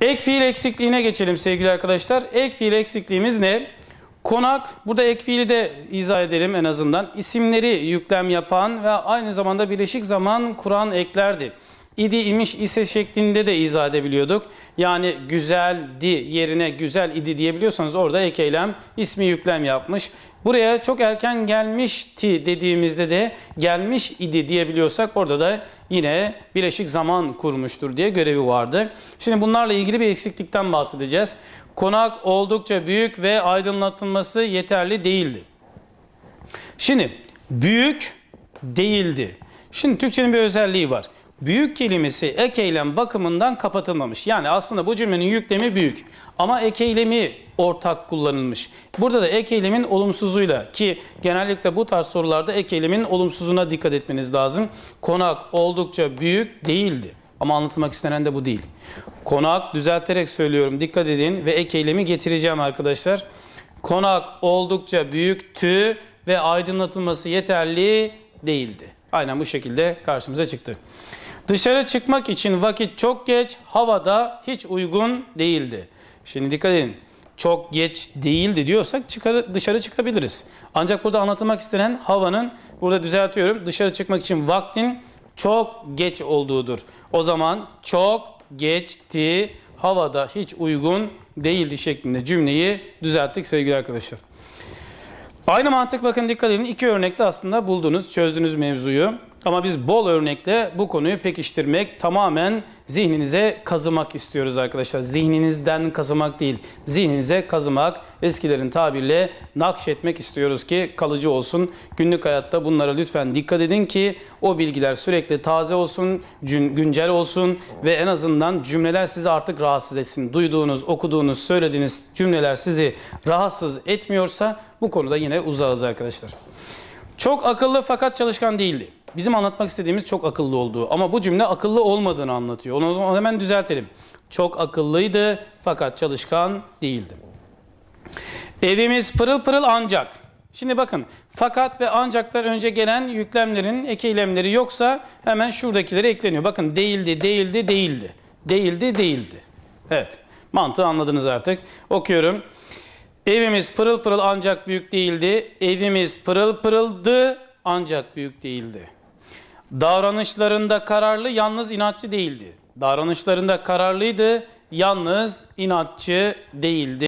Ek fiil eksikliğine geçelim sevgili arkadaşlar. Ek fiil eksikliğimiz ne? Konak, burada ek fiili de izah edelim en azından. İsimleri yüklem yapan ve aynı zamanda bileşik zaman kuran eklerdi. İdi, imiş, ise şeklinde de izah edebiliyorduk. Yani güzeldi yerine güzel idi diyebiliyorsanız orada ek eylem ismi yüklem yapmış. Buraya çok erken gelmişti dediğimizde de gelmiş idi diyebiliyorsak orada da yine bileşik zaman kurmuştur diye görevi vardı. Şimdi bunlarla ilgili bir eksiklikten bahsedeceğiz. Konak oldukça büyük ve aydınlatılması yeterli değildi. Şimdi büyük değildi. Şimdi Türkçenin bir özelliği var. Büyük kelimesi ek eylem bakımından kapatılmamış. Yani aslında bu cümlenin yüklemi büyük. Ama ek eylemi ortak kullanılmış. Burada da ek eylemin olumsuzuyla ki genellikle bu tarz sorularda ek eylemin olumsuzuna dikkat etmeniz lazım. Konak oldukça büyük değildi. Ama anlatılmak istenen de bu değil. Konak düzelterek söylüyorum dikkat edin ve ek eylemi getireceğim arkadaşlar. Konak oldukça büyüktü ve aydınlatılması yeterli değildi. Aynen bu şekilde karşımıza çıktı. Dışarı çıkmak için vakit çok geç, havada hiç uygun değildi. Şimdi dikkat edin. Çok geç değildi diyorsak dışarı çıkabiliriz. Ancak burada anlatılmak istenen havanın, burada düzeltiyorum, dışarı çıkmak için vaktin çok geç olduğudur. O zaman çok geçti, havada hiç uygun değildi şeklinde cümleyi düzelttik sevgili arkadaşlar. Aynı mantık bakın dikkat edin. iki örnekte aslında buldunuz, çözdünüz mevzuyu. Ama biz bol örnekle bu konuyu pekiştirmek, tamamen zihninize kazımak istiyoruz arkadaşlar. Zihninizden kazımak değil, zihninize kazımak, eskilerin tabirle nakşetmek istiyoruz ki kalıcı olsun. Günlük hayatta bunlara lütfen dikkat edin ki o bilgiler sürekli taze olsun, gün- güncel olsun ve en azından cümleler sizi artık rahatsız etsin. Duyduğunuz, okuduğunuz, söylediğiniz cümleler sizi rahatsız etmiyorsa bu konuda yine uzağız arkadaşlar. Çok akıllı fakat çalışkan değildi. Bizim anlatmak istediğimiz çok akıllı olduğu ama bu cümle akıllı olmadığını anlatıyor. Onu hemen düzeltelim. Çok akıllıydı fakat çalışkan değildi. Evimiz pırıl pırıl ancak. Şimdi bakın fakat ve ancaktan önce gelen yüklemlerin ek eylemleri yoksa hemen şuradakileri ekleniyor. Bakın değildi, değildi, değildi. Değildi, değildi. Evet mantığı anladınız artık. Okuyorum. Evimiz pırıl pırıl ancak büyük değildi. Evimiz pırıl pırıldı ancak büyük değildi. Davranışlarında kararlı yalnız inatçı değildi. Davranışlarında kararlıydı yalnız inatçı değildi.